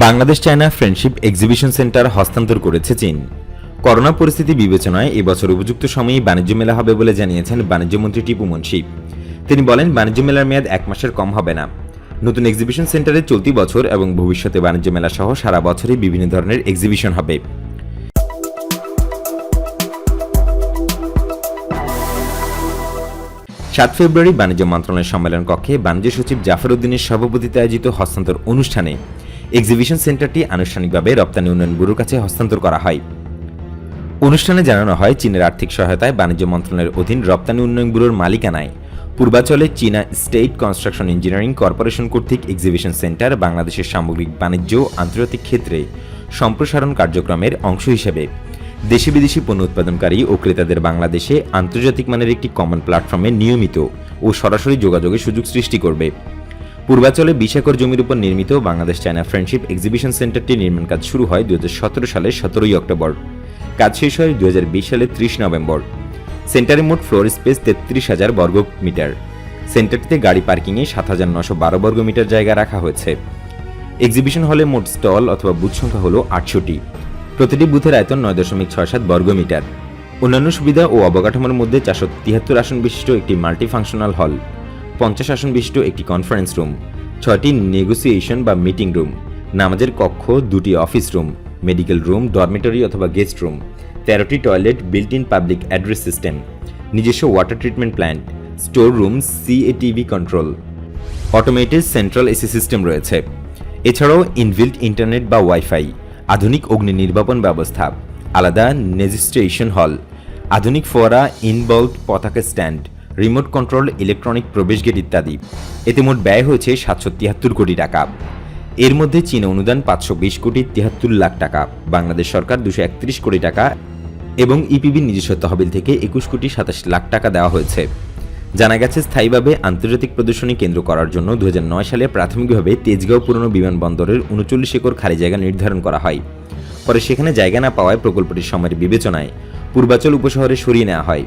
Bangladesh China friendship exhibition centre হস্তান্তর করেছে চীন। করোনা পরিস্থিতি বিবেচনায় এবছর উপযুক্ত সময়ে বাণিজ্য মেলা হবে বলে জানিয়েছেন বাণিজ্যমন্ত্রী টিপু মুন্সি। তিনি বলেন, বাণিজ্য মেলার মেয়াদ এক মাসের কম হবে না। নতুন এক্সিবিশন সেন্টারে চলতি বছর এবং ভবিষ্যতে বাণিজ্য মেলা সহ সারা বছরই বিভিন্ন ধরনের এক্সিবিশন হবে। সাত ফেব্রুয়ারি বাণিজ্য মন্ত্রণালয় সম্মেলন কক্ষে বাণিজ্য সচিব জাফর উদ্দিনের সভাপতিত্বে আয়োজিত হস্তান্তর অনুষ্ঠানে এক্সিবিশন সেন্টারটি আনুষ্ঠানিকভাবে রপ্তানি উন্নয়ন ব্যুরোর কাছে হস্তান্তর করা হয়। অনুষ্ঠানে জানানো হয়, চীনের আর্থিক সহায়তায় বাণিজ্য মন্ত্রণালয়ের অধীন রপ্তানি উন্নয়ন ব্যুরোর মালিকানায় পূর্বাচলে চীনা স্টেট কনস্ট্রাকশন ইঞ্জিনিয়ারিং কর্পোরেশন কর্তৃক এক্সিবিশন সেন্টার বাংলাদেশের সামগ্রিক বাণিজ্য, আন্তর্জাতিক ক্ষেত্রে সম্প্রসারণ কার্যক্রমের অংশ হিসেবে। দেশি বিদেশি পণ্য উৎপাদনকারী ও ক্রেতাদের বাংলাদেশে আন্তর্জাতিক মানের একটি কমন প্ল্যাটফর্মে নিয়মিত ও সরাসরি যোগাযোগের সুযোগ সৃষ্টি করবে। পূর্বাচলে বিশ একর জমির উপর নির্মিত বাংলাদেশ চায়না ফ্রেন্ডশিপ এক্সিবিশন সেন্টারটি নির্মাণ কাজ শুরু হয় দু সালের সতেরোই অক্টোবর। কাজ শেষ হয় দু সালের ত্রিশ নভেম্বর। সেন্টারে মোট ফ্লোর স্পেস তেত্রিশ হাজার বর্গ মিটার। সেন্টারটিতে গাড়ি পার্কিংয়ে সাত হাজার নশো বারো বর্গ মিটার জায়গা রাখা হয়েছে। এক্সিবিশন হলে মোট স্টল অথবা বুথ সংখ্যা হল আটশোটি প্রতিটি বুথের আয়তন নয় দশমিক ছয় সাত বর্গ মিটার। অন্যান্য সুবিধা ও অবকাঠামোর মধ্যে চারশো তিয়াত্তর আসন বিশিষ্ট একটি মাল্টি ফাংশনাল হল পঞ্চাশ আসন বিশিষ্ট একটি কনফারেন্স রুম ছয়টি নেগোসিয়েশন বা মিটিং রুম নামাজের কক্ষ, দুটি office room medical room dormitory অথবা গেস্ট রুম তেরোটি toilet built in public address system নিজস্ব water treatment plant store room CCTV control automated central AC system রয়েছে। এছাড়াও ইনভিল্ট ইন্টারনেট বা ওয়াইফাই আধুনিক অগ্নি নির্বাপন ব্যবস্থা, আলাদা রেজিস্ট্রেশন হল আধুনিক ফোয়ারা ইনভলভ পতাকা স্ট্যান্ড রিমোট কন্ট্রোল, ইলেকট্রনিক প্রবেশ গেট ইত্যাদি। এতে মোট ব্যয় হয়েছে সাতশো তিয়াত্তর কোটি টাকা। এর মধ্যে চীন অনুদান পাঁচশো বিশ কোটি তিয়াত্তর লাখ টাকা, বাংলাদেশ সরকার দুশো একত্রিশ কোটি টাকা এবং ইপিবির নিজস্ব তহবিল থেকে একুশ কোটি সাতাশ লাখ টাকা দেওয়া হয়েছে। জানা গেছে, স্থায়ীভাবে আন্তর্জাতিক প্রদর্শনী কেন্দ্র করার জন্য দু হাজার নয় সালে প্রাথমিকভাবে তেজগাঁও পুরনো বিমানবন্দরের উনচল্লিশ একর খালি জায়গা নির্ধারণ করা হয়। পরে সেখানে জায়গা না পাওয়ায় প্রকল্পটির সময়ের বিবেচনায় পূর্বাচল উপশহরে সরিয়ে নেওয়া হয়।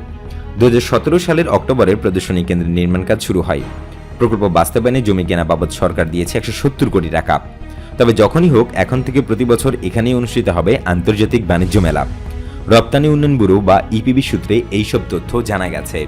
দু হাজার সতেরো সালের অক্টোবরে প্রদর্শনী কেন্দ্রের নির্মাণ কাজ শুরু হয়। প্রকল্প বাস্তবায়নে জমি কেনা বাবদ সরকার দিয়েছে একশো সত্তর কোটি টাকা। তবে যখনই হোক, এখন থেকে প্রতি বছর এখানেই অনুষ্ঠিত হবে আন্তর্জাতিক বাণিজ্য মেলা। রপ্তানি উন্নয়ন ব্যুরো বা ইপিবি সূত্রে এইসব তথ্য জানা গেছে।